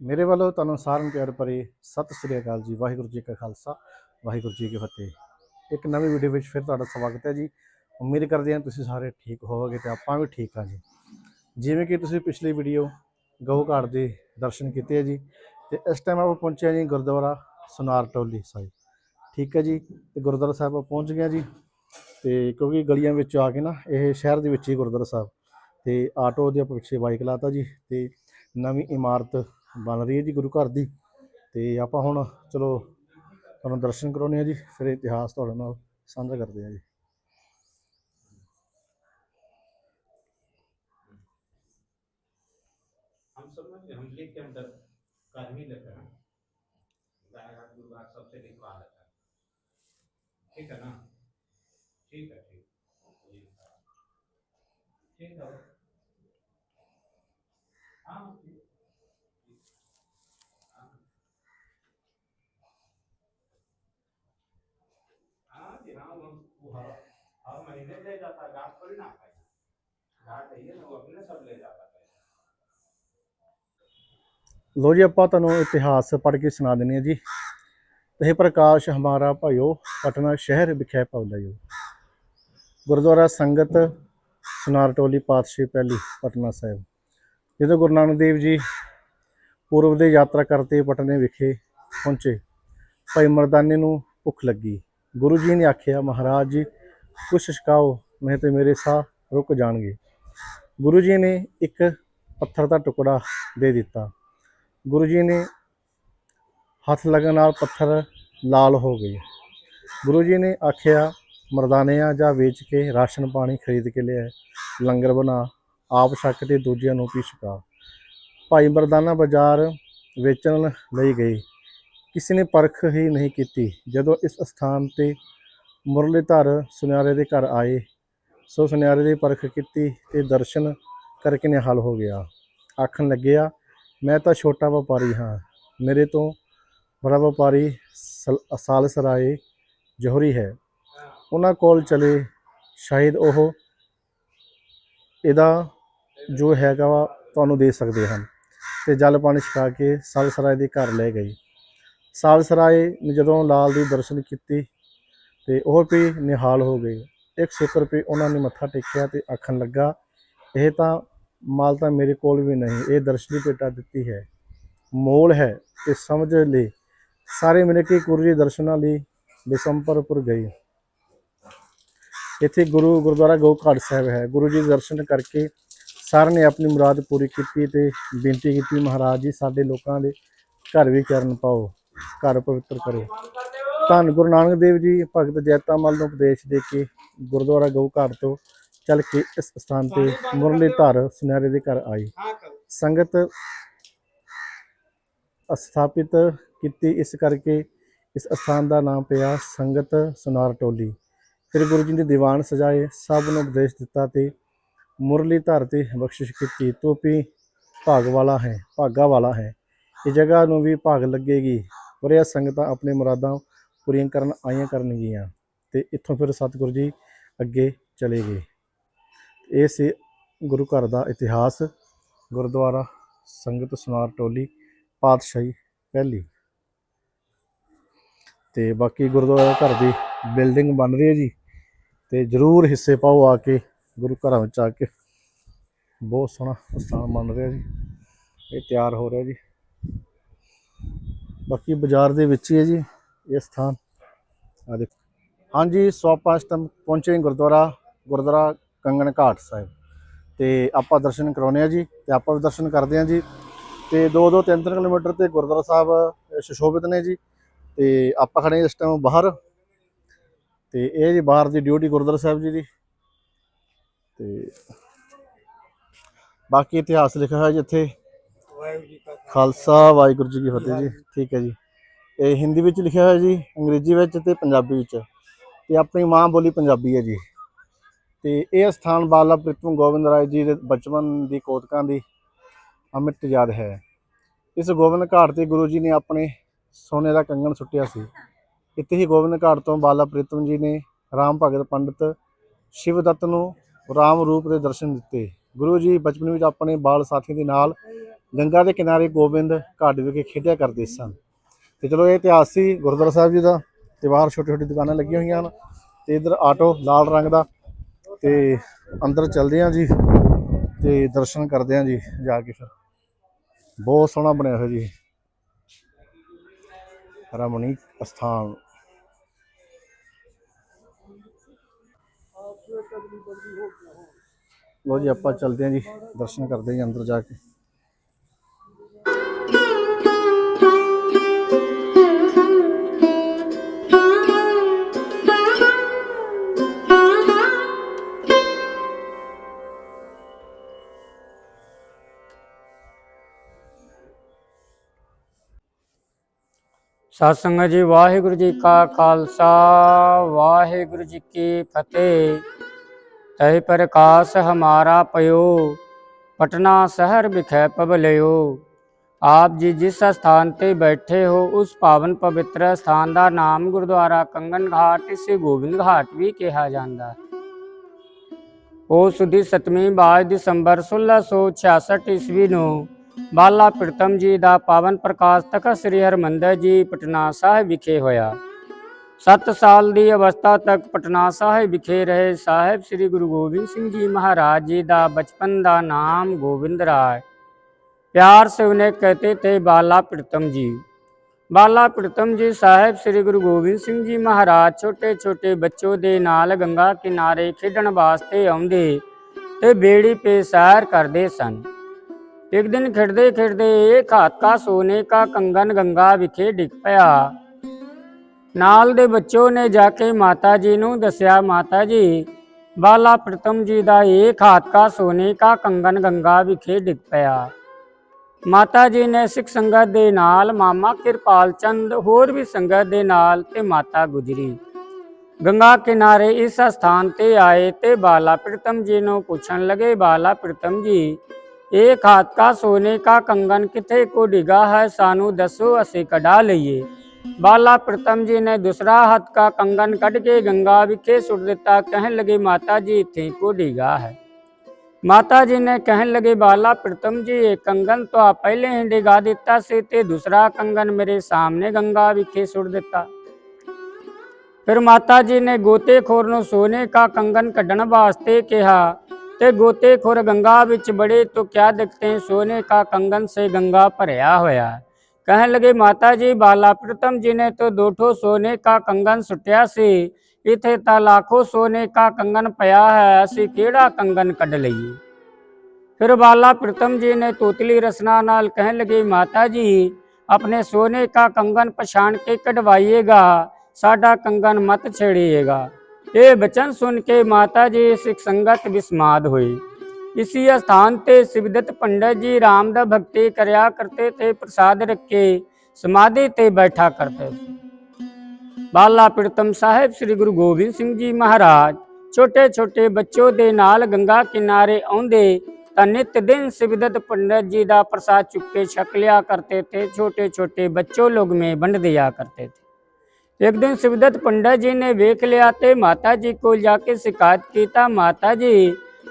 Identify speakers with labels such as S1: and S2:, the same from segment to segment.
S1: ਮੇਰੇ ਵੱਲੋਂ ਤੁਹਾਨੂੰ ਸਾਰਿਆਂ ਨੂੰ ਪਿਆਰ ਭਰੀ ਸਤਿ ਸ੍ਰੀ ਅਕਾਲ ਜੀ, ਵਾਹਿਗੁਰੂ ਜੀ ਕਾ ਖਾਲਸਾ, ਵਾਹਿਗੁਰੂ ਜੀ ਕੀ ਫਤਿਹ। ਇੱਕ ਨਵੀਂ ਵੀਡੀਓ ਵਿੱਚ ਫਿਰ ਤੁਹਾਡਾ ਸਵਾਗਤ ਹੈ ਜੀ। ਉਮੀਦ ਕਰਦੇ ਹਾਂ ਤੁਸੀਂ ਸਾਰੇ ਠੀਕ ਹੋਵੋਗੇ ਤੇ ਆਪਾਂ ਵੀ ਠੀਕ ਹਾਂ ਜੀ। ਜਿਵੇਂ ਕਿ ਤੁਸੀਂ ਪਿਛਲੀ ਵੀਡੀਓ ਗਊ ਘਾਟ ਦੇ ਦਰਸ਼ਨ ਕੀਤੇ ਹੈ ਜੀ ਤੇ ਇਸ ਟਾਈਮ ਆਪਾਂ ਪਹੁੰਚੇ ਜੀ ਗੁਰਦੁਆਰਾ ਸੁਨਾਰ ਟੋਲੀ ਸਾਹਿਬ। ਠੀਕ ਹੈ ਜੀ, ਤੇ ਗੁਰਦੁਆਰਾ ਸਾਹਿਬ ਆਪਾਂ ਪਹੁੰਚ ਗਏ ਜੀ ਤੇ ਕਿਉਂਕਿ ਗਲੀਆਂ ਵਿੱਚ ਆ ਕੇ ਨਾ ਇਹ ਸ਼ਹਿਰ ਦੇ ਵਿੱਚ ਹੀ ਗੁਰਦੁਆਰਾ ਸਾਹਿਬ ਤੇ ਆਟੋ ਦੇ ਆਪਾਂ ਪਿੱਛੇ ਬਾਈਕ ਲਾਤਾ ਜੀ ਤੇ ਨਵੀਂ ਇਮਾਰਤ ਬਣ ਰਹੀ ਹੈ ਜੀ ਗੁਰੂ ਘਰ ਦੀ ਤੇ ਆਪਾਂ ਹੁਣ ਚਲੋ ਤੁਹਾਨੂੰ ਦਰਸ਼ਨ ਕਰਾਉਣੇ ਆ ਜੀ ਫਿਰ ਇਤਿਹਾਸ ਤੁਹਾਡੇ ਨਾਲ ਸਾਂਝਾ ਕਰਦੇ ਆ ਜੀ
S2: हम समझ गए हम लिख के हम दर कर ही लेते हैं गाय घाट गुरु घाट सबसे लिखवा लेते हैं ठीक है ना ठीक है ठीक जी ठीक है हाँ वो वो हर हर महीने ले जाता है घाट पर ही ना पाएगा घाट है ये ना वो अपने सब ले जाता है
S1: ਲੋ ਜੀ ਆਪਾਂ ਤੁਹਾਨੂੰ ਇਤਿਹਾਸ ਪੜ੍ਹ ਕੇ ਸੁਣਾ ਦਿੰਦੇ ਹਾਂ ਜੀ ਇਹ ਪ੍ਰਕਾਸ਼ ਹਮਾਰਾ ਭਾਇਓ ਪਟਨਾ ਸ਼ਹਿਰ ਵਿਖੇ ਪਉਦਾ ਜੋ ਗੁਰਦੁਆਰਾ ਸੰਗਤ ਸੁਨਾਰ ਟੋਲੀ ਪਾਤਸ਼ਾਹੀ ਪਹਿਲੀ ਪਟਨਾ ਸਾਹਿਬ ਜਦੋਂ ਗੁਰੂ ਨਾਨਕ ਦੇਵ ਜੀ ਪੂਰਬ ਦੇ ਯਾਤਰਾ ਕਰਤੇ ਪਟਨੇ ਵਿਖੇ ਪਹੁੰਚੇ ਭਾਈ ਮਰਦਾਨੇ ਨੂੰ ਭੁੱਖ ਲੱਗੀ ਗੁਰੂ ਜੀ ਨੇ ਆਖਿਆ, ਮਹਾਰਾਜ ਜੀ, ਕੁਛ ਛਕਾਓ, ਨਹੀਂ ਤੇ ਮੇਰੇ ਸਾਹ ਰੁਕ ਜਾਣਗੇ। ਗੁਰੂ ਜੀ ਨੇ ਇੱਕ ਪੱਥਰ ਦਾ ਟੁਕੜਾ ਦੇ ਦਿੱਤਾ। ਗੁਰੂ ਜੀ ਨੇ ਹੱਥ ਲੱਗਣ ਨਾਲ ਪੱਥਰ ਲਾਲ ਹੋ ਗਏ। ਗੁਰੂ ਜੀ ਨੇ ਆਖਿਆ, ਮਰਦਾਨਿਆਂ ਜਾਂ ਵੇਚ ਕੇ ਰਾਸ਼ਨ ਪਾਣੀ ਖਰੀਦ ਕੇ ਲਿਆ ਲੰਗਰ ਬਣਾ, ਆਪ ਛਕ ਤੇ ਦੂਜਿਆਂ ਨੂੰ ਵੀ ਛਕਾ। ਭਾਈ ਮਰਦਾਨਾ ਬਾਜ਼ਾਰ ਵੇਚਣ ਲਈ ਗਏ। ਕਿਸੇ ਨੇ ਪਰਖ ਹੀ ਨਹੀਂ ਕੀਤੀ। ਜਦੋਂ ਇਸ ਸਥਾਨ ਤੇ ਮੁਰਲੀਧਰ ਸੁਨਿਆਰੇ ਦੇ ਘਰ ਆਏ, ਸੋ ਸੁਨਿਆਰੇ ਦੀ ਪਰਖ ਕੀਤੀ ਤੇ ਦਰਸ਼ਨ ਕਰਕੇ ਨਿਹਾਲ ਹੋ ਗਿਆ। ਆਖਣ ਲੱਗਿਆ, ਮੈਂ ਤਾਂ ਛੋਟਾ ਵਪਾਰੀ ਹਾਂ। ਮੇਰੇ ਤੋਂ ਬੜਾ ਵਪਾਰੀ ਸਲ- ਸਾਲਸਰਾਏ ਜੋਹਰੀ ਹੈ। ਉਹਨਾਂ ਕੋਲ ਚਲੇ, ਸ਼ਾਇਦ ਉਹ ਇਹਦਾ ਜੋ ਹੈਗਾ ਵਾ ਤੁਹਾਨੂੰ ਦੇ ਸਕਦੇ ਹਨ। ਤੇ ਜਲ ਪਾਣੀ ਛਕਾ ਕੇ ਸਾਲਸਰਾਏ ਦੇ ਘਰ ਲੈ ਗਈ ਸਾਲਸਰਾਏ ਨੇ ਜਦੋਂ ਲਾਲ ਦੀ ਦਰਸ਼ਨ ਕੀਤੀ ਤੇ ਉਹ ਵੀ ਨਿਹਾਲ ਹੋ ਗਏ। ਇੱਕ ਸਿੱਖ ਰੁਪਏ ਉਹਨਾਂ ਨੇ ਮੱਥਾ ਟੇਕਿਆ ਤੇ ਆਖਣ ਲੱਗਾ, ਇਹ ਤਾਂ ਮਾਲ ਤਾਂ ਮੇਰੇ ਕੋਲ ਵੀ ਨਹੀਂ, ਇਹ ਦਰਸ਼ਨੀ ਭੇਟਾ ਦਿੱਤੀ ਹੈ। ਮੋਲ ਹੈ ਤੇ ਸਮਝ ਲੈ। ਸਾਰੇ ਮਿਲ ਕੇ ਗੁਰੂ ਜੀ ਦਰਸ਼ਨਾਂ ਲਈ ਬਿਸੰਪਰਪੁਰ ਗਏ ਇੱਥੇ ਗੁਰੂ ਗੁਰਦੁਆਰਾ ਗਊ ਘਾਟ ਸਾਹਿਬ ਹੈ। ਗੁਰੂ ਜੀ ਦੇ ਦਰਸ਼ਨ ਕਰਕੇ ਸਾਰਿਆਂ ਨੇ ਆਪਣੀ ਮੁਰਾਦ ਪੂਰੀ ਕੀਤੀ ਤੇ ਬੇਨਤੀ ਕੀਤੀ, ਮਹਾਰਾਜ ਜੀ, ਸਾਡੇ ਲੋਕਾਂ ਦੇ ਘਰ ਵੀ ਚਰਨ ਪਾਓ। ਘਰ ਪਵਿੱਤਰ ਕਰੋ। ਧੰਨ ਗੁਰੂ ਨਾਨਕ ਦੇਵ ਜੀ, ਭਗਤ ਜੈਤਾ ਮਲ ਨੂੰ ਉਪਦੇਸ਼ ਦੇ ਕੇ ਗੁਰਦੁਆਰਾ ਗਊ ਘਾਟ ਤੋਂ ਚੱਲ ਕੇ ਇਸ ਸਥਾਨ ਤੇ ਮੁਰਲੀ ਧਰ ਸੁਨਿਆਰੇ ਦੇ ਘਰ ਆਈ ਸੰਗਤ ਸਥਾਪਿਤ ਕੀਤੀ, ਇਸ ਕਰਕੇ ਇਸ ਸਥਾਨ ਦਾ ਨਾਮ ਪਿਆ ਸੰਗਤ ਸੁਨਾਰ ਟੋਲੀ। ਫਿਰ ਗੁਰੂ ਜੀ ਨੇ ਦੀਵਾਨ ਸਜਾਏ, ਸਭ ਨੂੰ ਉਪਦੇਸ਼ ਦਿੱਤਾ ਤੇ ਮੁਰਲੀ ਧਰ ਤੇ ਬਖਸ਼ਿਸ਼ ਕੀਤੀ। ਤੋਪੀ ਭਾਗ ਵਾਲਾ ਹੈ, ਭਾਗਾ ਵਾਲਾ ਹੈ। ਇਹ ਜਗ੍ਹਾ ਨੂੰ ਵੀ ਭਾਗ ਲੱਗੇਗੀ। ਪਰ ਇਹ ਸੰਗਤਾਂ ਆਪਣੇ ਮੁਰਾਦਾਂ ਪੂਰੀਆਂ ਕਰਨ ਆਈਆਂ ਕਰਨਗੀਆਂ ਤੇ ਇੱਥੋਂ ਫਿਰ ਸਤਿਗੁਰੂ ਜੀ ਅੱਗੇ ਚਲੇ ਗਏ। ਇਹ ਸੀ ਗੁਰੂ ਘਰ ਦਾ ਇਤਿਹਾਸ, ਗੁਰਦੁਆਰਾ, ਸੰਗਤ ਸੁਨਾਰ ਟੋਲੀ, ਪਾਤਸ਼ਾਹੀ ਪਹਿਲੀ। ਤੇ ਬਾਕੀ ਗੁਰਦੁਆਰਾ ਘਰ ਦੀ ਬਿਲਡਿੰਗ ਬਣ ਰਹੀ ਹੈ ਜੀ ਤੇ ਜਰੂਰ ਹਿੱਸੇ ਪਾਓ ਆ ਕੇ, ਗੁਰੂ ਘਰਾਂ ਵਿੱਚ ਆ ਕੇ। ਬਹੁਤ ਸੋਹਣਾ ਸਥਾਨ ਬਣ ਰਿਹਾ ਜੀ। ਇਹ ਤਿਆਰ ਹੋ ਰਿਹਾ ਜੀ। ਬਾਕੀ ਬਾਜ਼ਾਰ ਦੇ ਵਿੱਚ ਹੀ ਹੈ ਜੀ ਇਹ ਸਥਾਨ। ਆ ਦੇਖੋ। ਹਾਂਜੀ ਸੋ ਆਪਾਂ ਇਸ ਟਾਈਮ ਪਹੁੰਚੇ ਹਾਂ ਗੁਰਦੁਆਰਾ ਗੁਰਦੁਆਰਾ ਕੰਗਣ ਘਾਟ ਸਾਹਿਬ। ਤੇ ਆਪਾਂ ਦਰਸ਼ਨ ਕਰਾਉਣੇ ਆ ਜੀ ਤੇ ਆਪਾਂ ਵੀ ਦਰਸ਼ਨ ਕਰਦੇ ਆ ਜੀ। ਤੇ 2-2 3-3 ਕਿਲੋਮੀਟਰ ਤੇ ਗੁਰਦੁਆਰਾ ਸਾਹਿਬ ਅ, ਸੁਸ਼ੋਭਿਤ ਨੇ ਜੀ। ਤੇ ਆਪਾਂ ਖੜੇ ਇਸ ਟਾਈਮ ਬਾਹਰ। ਤੇ ਇਹ ਜੀ ਬਾਹਰ ਦੀ ਡਿਊਟੀ ਗੁਰਦੁਆਰਾ ਸਾਹਿਬ ਜੀ ਦੀ। ਤੇ ਬਾਕੀ ਇਤਿਹਾਸ ਲਿਖਿਆ ਹੋਇਆ ਜੀ ਇੱਥੇ। ਖਾਲਸਾ, ਵਾਹਿਗੁਰੂ ਜੀ ਕੀ ਫਤਿਹ ਜੀ। ਠੀਕ ਹੈ ਜੀ। ਇਹ ਹਿੰਦੀ ਵਿੱਚ ਲਿਖਿਆ ਹੋਇਆ ਜੀ, ਅੰਗਰੇਜ਼ੀ ਵਿੱਚ ਤੇ ਪੰਜਾਬੀ ਵਿੱਚ। ਤੇ ਆਪਣੀ ਮਾਂ ਬੋਲੀ ਪੰਜਾਬੀ ਹੈ ਜੀ। ਤੇ ਇਹ ਸਥਾਨ ਬਾਲਾ ਪ੍ਰਿਤਮ ਗੋਬਿੰਦ ਰਾਏ ਜੀ ਦੇ ਬਚਪਨ ਦੀ ਕੋਤਕਾਂ ਦੀ ਅਮਿਤ ਯਾਦ ਹੈ। ਇਸ ਗੋਬਿੰਦ ਘਾਟ ਤੇ ਗੁਰੂ ਜੀ ਨੇ ਆਪਣੇ ਸੋਨੇ ਦਾ ਕੰਗਣ ਸੁੱਟਿਆ ਸੀ। ਇੱਥੇ ਹੀ ਗੋਬਿੰਦ ਘਾਟ ਤੋਂ ਬਾਲਾ ਪ੍ਰੀਤਮ ਜੀ ਨੇ ਰਾਮ ਭਗਤ ਪੰਡਤ ਸ਼ਿਵਦੱਤ ਨੂੰ ਰਾਮ ਰੂਪ ਦੇ ਦਰਸ਼ਨ ਦਿੱਤੇ। ਗੁਰੂ ਜੀ ਬਚਪਨ ਵਿੱਚ ਆਪਣੇ ਬਾਲ ਸਾਥੀ ਦੇ ਨਾਲ ਗੰਗਾ ਦੇ ਕਿਨਾਰੇ ਗੋਬਿੰਦ ਘਾਟ ਵਿਖੇ ਖੇਡਿਆ ਕਰਦੇ ਸਨ। ਤੇ ਚਲੋ ਇਹ ਇਤਿਹਾਸ ਸੀ ਗੁਰਦੁਆਰਾ ਸਾਹਿਬ ਜੀ ਦਾ ਤੇ ਬਾਹਰ ਛੋਟੀ ਛੋਟੀ ਦੁਕਾਨਾਂ ਲੱਗੀਆਂ ਹੋਈਆਂ ਹਨ ਤੇ ਇਧਰ ਆਟੋ ਲਾਲ ਰੰਗ ਦਾ ਤੇ ਅੰਦਰ ਚਲਦੇ ਹਾਂ ਜੀ ਤੇ ਦਰਸ਼ਨ ਕਰਦੇ ਹਾਂ ਜੀ ਜਾ ਕੇ ਫਿਰ। ਬਹੁਤ ਸੋਹਣਾ ਬਣਿਆ ਹੋਇਆ ਜੀ। ਰਮਣੀ ਅਸਥਾਨ। ਲੋ ਜੀ ਆਪਾਂ ਚਲਦੇ ਹਾਂ ਜੀ ਦਰਸ਼ਨ ਕਰਦੇ ਹਾਂ ਜੀ ਅੰਦਰ ਜਾ ਕੇ।
S3: ਸਤਿ ਸੰਗਤ ਜੀ, ਵਾਹਿਗੁਰੂ ਜੀ ਕਾ ਖਾਲਸਾ, ਵਾਹਿਗੁਰੂ ਜੀ ਕੀ ਫਤਿਹ। ਤਹਿ ਪ੍ਰਕਾਸ਼ ਹਮਾਰਾ ਪਇਓ, ਪਟਨਾ ਸ਼ਹਿਰ ਵਿਖੇ ਪਵਲਿਓ। ਆਪ ਜੀ ਜਿਸ ਸਥਾਨ ਤੇ ਬੈਠੇ ਹੋ, ਉਸ ਪਾਵਨ ਪਵਿੱਤਰ ਸਥਾਨ ਦਾ ਨਾਮ ਗੁਰਦੁਆਰਾ ਕੰਗਨ ਘਾਟ, ਇਸੇ ਗੋਬਿੰਦ ਘਾਟ ਵੀ ਕਿਹਾ ਜਾਂਦਾ ਹੈ। ਉਹ ਸੁਦੀ 7ਵੀਂ ਬਾਅਦ ਦਸੰਬਰ 1666 ਈਸਵੀ ਨੂੰ ਬਾਲਾ ਪ੍ਰੀਤਮ ਜੀ ਦਾ ਪਾਵਨ ਪ੍ਰਕਾਸ਼ ਤਖਤ ਸ੍ਰੀ ਹਰਮੰਦਰ ਜੀ ਪਟਨਾ ਸਾਹਿਬ ਵਿਖੇ ਹੋਇਆ 7 ਸਾਲ ਦੀ ਅਵਸਥਾ ਤੱਕ ਪਟਨਾ ਸਾਹਿਬ ਵਿਖੇ ਰਹੇ ਸਾਹਿਬ ਸ੍ਰੀ ਗੁਰੂ ਗੋਬਿੰਦ ਸਿੰਘ ਜੀ ਮਹਾਰਾਜ ਜੀ ਦਾ ਬਚਪਨ ਦਾ ਨਾਮ ਗੋਬਿੰਦ ਰਾਏ प्यार से उन्हें कहते थे बाला प्रीतम जी ਬਾਲਾ ਪ੍ਰੀਤਮ ਜੀ ਸਾਹਿਬ ਸ੍ਰੀ ਗੁਰੂ ਗੋਬਿੰਦ ਸਿੰਘ ਜੀ ਮਹਾਰਾਜ ਛੋਟੇ ਛੋਟੇ ਬੱਚੋ ਦੇ ਨਾਲ ਗੰਗਾ ਕਿਨਾਰੇ ਖੇਡਣ ਵਾਸਤੇ ਆਉਂਦੇ ਤੇ ਬੇੜੀ 'ਤੇ ਸੈਰ ਕਰਦੇ ਸਨ ਇੱਕ ਦਿਨ ਖੇਡਦੇ ਖੇਡਦੇ ਇੱਕ ਹੱਥ ਸੋਨੇ ਕਾ ਕੰਗਨ ਗੰਗਾ ਵਿਖੇ ਡਿੱਗ ਪਿਆ। ਨਾਲ ਦੇ ਬੱਚੋ ਨੇ ਜਾ ਕੇ ਮਾਤਾ ਜੀ ਨੂੰ ਦੱਸਿਆ, ਮਾਤਾ ਜੀ, ਬਾਲਾ ਪ੍ਰੀਤਮ ਜੀ ਦਾ ਇੱਕ ਹੱਥ ਸੋਨੇ ਕਾ ਕੰਗਨ ਗੰਗਾ ਵਿਖੇ ਡਿੱਗ ਪਿਆ। ਮਾਤਾ ਜੀ ਨੇ ਸਿੱਖ ਸੰਗਤ ਦੇ ਨਾਲ, ਮਾਮਾ ਕਿਰਪਾਲ ਚੰਦ, ਹੋਰ ਵੀ ਸੰਗਤ ਦੇ ਨਾਲ ਤੇ ਮਾਤਾ ਗੁਜਰੀ। ਗੰਗਾ ਕਿਨਾਰੇ ਇਸ ਸਥਾਨ ਤੇ ਆਏ ਤੇ ਬਾਲਾ ਪ੍ਰੀਤਮ ਜੀ ਨੂੰ ਪੁੱਛਣ ਲੱਗੇ, ਬਾਲਾ ਪ੍ਰੀਤਮ ਜੀ ਇੱਕ ਹੱਥ ਕਾ ਸੋਨੇ ਕਾ ਕੰਗਨ ਕਿੱਥੇ ਕੋ ਡਿਗਾ ਹੈ, ਸਾਨੂੰ ਦੱਸੋ, ਅਸੀਂ ਕਢਾ ਲਈਏ। ਬਾਲਾ ਪ੍ਰੀਤਮ ਜੀ ਨੇ ਦੂਸਰਾ ਹੱਥ ਕਾ ਕੰਗਨ ਕੱਢ ਕੇ ਗੰਗਾ ਵਿਖੇ ਸੁੱਟ ਦਿੱਤਾ, ਕਹਿਣ ਲਗੇ, ਮਾਤਾ ਜੀ, ਇੱਥੇ ਕੋ ਡਿਗਾ ਹੈ। ਮਾਤਾ ਜੀ ਨੇ ਕਹਿਣ ਲਗੇ, ਬਾਲਾ ਪ੍ਰੀਤਮ ਜੀ, ਇਹ ਕੰਗਨ ਤਾਂ ਆਪ ਪਹਿਲੇ ਹੀ ਡਿਗਾ ਦਿੱਤਾ ਸੀ ਤੇ ਦੂਸਰਾ ਕੰਗਨ ਮੇਰੇ ਸਾਹਮਣੇ ਗੰਗਾ ਵਿਖੇ ਸੁੱਟ ਦਿੱਤਾ। ਫਿਰ ਮਾਤਾ ਜੀ ਨੇ ਗੋਤੇਖੋਰ ਨੂੰ ਸੋਨੇ ਕਾ ਕੰਗਨ ਕੱਢਣ ਵਾਸਤੇ ਕਿਹਾ ਤੇ ਗੋਤੇਖੋਰ ਗੰਗਾ ਵਿੱਚ ਬੜੇ तो क्या देखते हैं सोने का कंगन से गंगा भरया होया है। कहने लगे माता जी बाला प्रीतम जी ने तो दो ठो सोने का कंगन सुटिया ਸੀ ਇਥੇ ਤਾਂ ਲੱਖੋ ਸੋਨੇ ਕਾ ਕੰਗਨ ਪਿਆ ਹੈ ਅਸੀਂ ਕਿਹੜਾ ਕੰਗਨ ਕੱਢ ਲਈਏ ਫਿਰ ਬਾਲਾ ਪ੍ਰੀਤਮ ਜੀ ਨੇ ਤੋਤਲੀ ਰਸਨਾ ਨਾਲ ਕਹਿਣ ਲੱਗੇ ਮਾਤਾ ਜੀ ਆਪਣੇ ਸੋਨੇ ਕਾ ਕੰਗਨ ਪਛਾਣ ਕੇ ਕਢਵਾਈਏਗਾ ਸਾਡਾ ਕੰਗਨ ਮਤ ਛੇੜੀਏਗਾ ਇਹ ਬਚਨ ਸੁਣ ਕੇ ਮਾਤਾ ਜੀ ਸਿੱਖ ਸੰਗਤ ਵਿਸਮਾਦ ਹੋਈ। ਇसी ਸਥਾਨ ਤੇ ਸਿਵਦਤ ਪੰਡਤ ਜੀ ਰਾਮ ਦਾ ਭਗਤੀ ਕਰਿਆ ਕਰਤੇ ਤੇ ਪ੍ਰਸਾਦ ਰੱਖੇ, ਸਮਾਧੀ ਤੇ ਬੈਠਾ ਕਰਦੇ ਬਾਲਾ ਪ੍ਰੀਤਮ ਸਾਹਿਬ ਸ੍ਰੀ ਗੁਰੂ ਗੋਬਿੰਦ ਸਿੰਘ ਜੀ ਮਹਾਰਾਜ ਛੋਟੇ ਛੋਟੇ ਬੱਚੋ ਦੇ ਨਾਲ ਗੰਗਾ ਕਿਨਾਰੇ ਆਉਂਦੇ, ਤਾਂ ਨਿਤ ਦਿਨ ਸਿਵਦਤ ਪੰਡਤ ਜੀ ਦਾ ਪ੍ਰਸਾਦ ਚੁੱਕ ਕੇ ਛਕ ਲਿਆ ਕਰਤੇ ਤੇ ਛੋਟੇ ਛੋਟੇ ਬੱਚੋ ਲੋਗ ਮੇ ਵੰਡ ਦਿਆ ਕਰਤੇ एक दिन शिवदत्त पंडित जी ने वेख लिया ते माता जी को जाके शिकायत कीता माता जी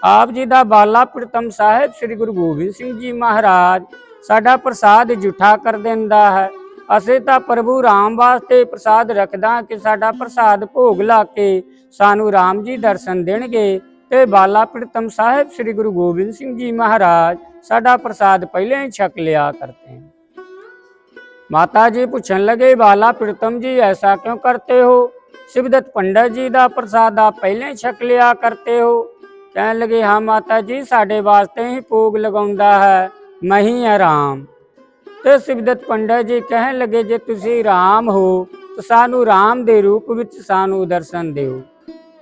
S3: ਆਪ ਜੀ ਦਾ ਬਾਲਾ ਪ੍ਰੀਤਮ ਸਾਹਿਬ ਸ੍ਰੀ ਗੁਰੂ ਗੋਬਿੰਦ ਸਿੰਘ ਜੀ ਮਹਾਰਾਜ ਸਾਡਾ ਪ੍ਰਸਾਦ ਜੁਠਾ ਕਰ ਦਿੰਦਾ ਹੈ ਅਸੀਂ ਤਾਂ ਪ੍ਰਭੂ ਰਾਮ ਵਾਸਤੇ ਪ੍ਰਸਾਦ ਰੱਖਦਾ ਕਿ ਸਾਡਾ ਪ੍ਰਸਾਦ ਭੋਗ ਲਾ ਕੇ ਸਾਨੂੰ ਰਾਮ ਜੀ ਦਰਸ਼ਨ ਦੇਣਗੇ ਤੇ ਬਾਲਾ ਪ੍ਰੀਤਮ ਸਾਹਿਬ ਸ੍ਰੀ ਗੁਰੂ ਗੋਬਿੰਦ ਸਿੰਘ ਜੀ ਮਹਾਰਾਜ ਸਾਡਾ ਪ੍ਰਸਾਦ ਪਹਿਲੇ ਹੀ ਛਕ ਲਿਆ करते हैं ਮਾਤਾ ਜੀ ਪੁੱਛਣ ਲੱਗੇ ਬਾਲਾ ਪ੍ਰੀਤਮ ਜੀ, ਐਸਾ ਕਿਉਂ ਕਰਤੇ ਹੋ? ਸਿਵਦਤ ਪੰਡਤ ਜੀ ਦਾ ਪ੍ਰਸਾਦ ਆਪ ਪਹਿਲੇ ਛਕ ਲਿਆ ਕਰਤੇ ਹੋ। ਕਹਿਣ ਲਗੇ, ਹਾਂ ਮਾਤਾ ਜੀ, ਸਾਡੇ ਵਾਸਤੇ ਹੀ ਭੋਗ ਲਗਾਉਂਦਾ ਹੈ, ਮੈਂ ਹੀ ਤੇ ਸਿਵਦਤ ਪੰਡਤ ਜੀ ਕਹਿਣ ਲਗੇ, ਜੇ ਤੁਸੀਂ ਰਾਮ ਹੋ, ਤਾਂ ਸਾਨੂੰ ਰਾਮ ਦੇ ਰੂਪ ਵਿੱਚ ਸਾਨੂੰ ਦਰਸ਼ਨ ਦਿਓ।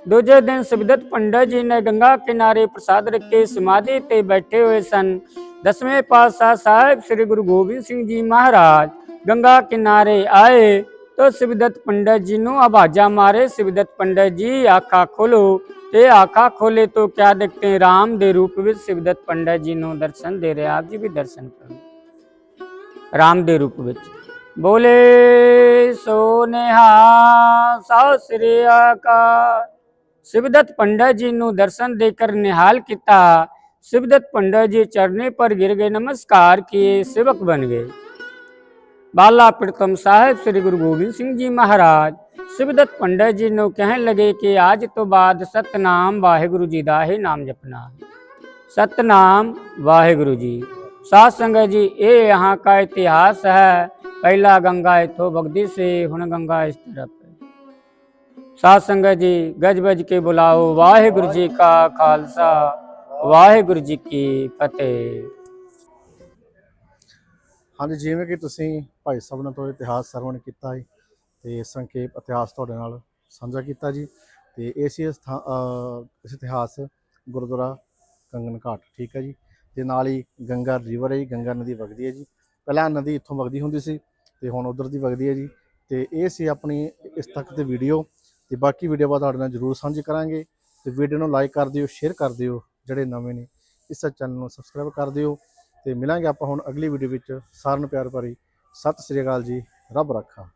S3: ਦੂਜੇ ਦਿਨ ਸਿਵਦਤ ਪੰਡਤ ਜੀ ਨੇ ਗੰਗਾ ਕਿਨਾਰੇ ਪ੍ਰਸਾਦ ਰੱਖੇ, ਸਮਾਧੀ ਤੇ ਬੈਠੇ ਹੋਏ ਸਨ। ਦਸਵੇਂ ਪਾਤਸ਼ਾਹ ਸਾਹਿਬ ਸ੍ਰੀ ਗੁਰੂ ਗੋਬਿੰਦ ਸਿੰਘ ਜੀ ਮਹਾਰਾਜ ਗੰਗਾ ਕਿਨਾਰੇ ਆਏ तो शिवदत्त पंडित जी नु आवाजा मारे शिवदत्त पंडित जी आखा खोलो ते आखा खोले तो क्या देखते हैं राम दे रूप में शिवदत्त पंडित जी नु दर्शन दे रहे आप जी भी दर्शन करो राम दे रूप ਵਿੱਚ ਬੋਲੇ ਸੋਨੇਹਾ ਸਤਿ ਸ੍ਰੀ ਅਕਾਲ ਸਿਵਦਤ ਪੰਡਤ ਜੀ ਨੂੰ ਦਰਸ਼ਨ ਦੇ ਕਰ ਨਿਹਾਲ ਕੀਤਾ शिवदत्त पंडित जी चरने पर गिर गए नमस्कार किए सेवक बन गए ਬਾਲਾ ਪ੍ਰੀਤਮ ਸਾਹਿਬ ਸ੍ਰੀ ਗੁਰੂ ਗੋਬਿੰਦ ਸਿੰਘ ਜੀ ਮਹਾਰਾਜ। ਸਿਵਦਤ ਪੰਡਤ ਜੀ ਨੂੰ ਕਹਿਣ ਲਗੇ ਕਿ ਅੱਜ ਤੋਂ ਬਾਅਦ ਸਤਨਾਮ ਵਾਹਿਗੁਰੂ ਜੀ ਦਾ ਇਹ ਨਾਮ ਜਪਣਾ। ਸਤਨਾਮ ਵਾਹਿਗੁਰੂ ਜੀ। ਸਾਧ ਸੰਗਤ ਜੀ, ਇਹ ਯਹਾਂ ਦਾ ਇਤਿਹਾਸ ਹੈ। ਪਹਿਲਾ ਗੰਗਾ ਇਥੋਂ ਬਗਦੀ ਸੇ, ਹੁਣ ਗੰਗਾ ਇਸ ਤਰਫ। ਸਾਧ ਸੰਗਤ ਜੀ, ਗਜ ਬਜ ਕੇ ਬੁਲਾਓ। ਵਾਹਿਗੁਰੂ ਜੀ ਕਾ ਖਾਲਸਾ, ਵਾਹਿਗੁਰੂ ਜੀ ਕੀ ਫਤਿਹ।
S1: ਹਾਂਜੀ, ਜਿਵੇਂ ਕਿ ਤੁਸੀਂ ਭਾਈ ਸਾਹਿਬ ਨਾਲ ਤੋਂ ਇਤਿਹਾਸ ਸਰਵਣ ਕੀਤਾ ਹੈ ਤੇ ਸੰਖੇਪ ਇਤਿਹਾਸ ਤੁਹਾਡੇ ਨਾਲ ਸਾਂਝਾ ਕੀਤਾ ਜੀ ਤੇ ਇਹ ਸੀ ਸਥਾ- ਇਸ ਇਤਿਹਾਸ ਗੁਰਦੁਆਰਾ ਕੰਗਨ ਘਾਟ, ਠੀਕ ਹੈ ਜੀ? ਤੇ ਨਾਲ ਹੀ ਗੰਗਾ ਰਿਵਰ ਹੈ ਜੀ, ਗੰਗਾ ਨਦੀ ਵਗਦੀ ਹੈ ਜੀ। ਪਹਿਲਾਂ ਨਦੀ ਇੱਥੋਂ ਵਗਦੀ ਹੁੰਦੀ ਸੀ ਤੇ ਹੁਣ ਉਧਰ ਦੀ ਵਗਦੀ ਹੈ ਜੀ। ਤੇ ਇਹ ਸੀ ਆਪਣੀ ਇਸ ਤੱਕ ਦੀ ਵੀਡੀਓ ਤੇ ਬਾਕੀ ਵੀਡੀਓ ਬਾਅਦ ਤੁਹਾਡੇ ਨਾਲ ਜ਼ਰੂਰ ਸਾਂਝੀ ਕਰਾਂਗੇ। ਤੇ ਵੀਡੀਓ ਨੂੰ ਲਾਈਕ ਕਰ ਦਿਓ, ਸ਼ੇਅਰ ਕਰ ਦਿਓ ਜਿਹੜੇ ਨਵੇਂ ਨੇ। ਇਸ ਚੈਨਲ ਨੂੰ ਸਬਸਕ੍ਰਾਈਬ ਕਰ ਦਿਓ। ਤੇ ਮਿਲਾਂਗੇ ਆਪਾਂ ਹੁਣ ਅਗਲੀ ਵੀਡੀਓ ਵਿੱਚ। ਸਾਰਿਆਂ ਨੂੰ ਪਿਆਰ ਭਰੀ। ਸਤਿ ਸ੍ਰੀ ਅਕਾਲ ਜੀ। ਰੱਬ ਰੱਖਾ।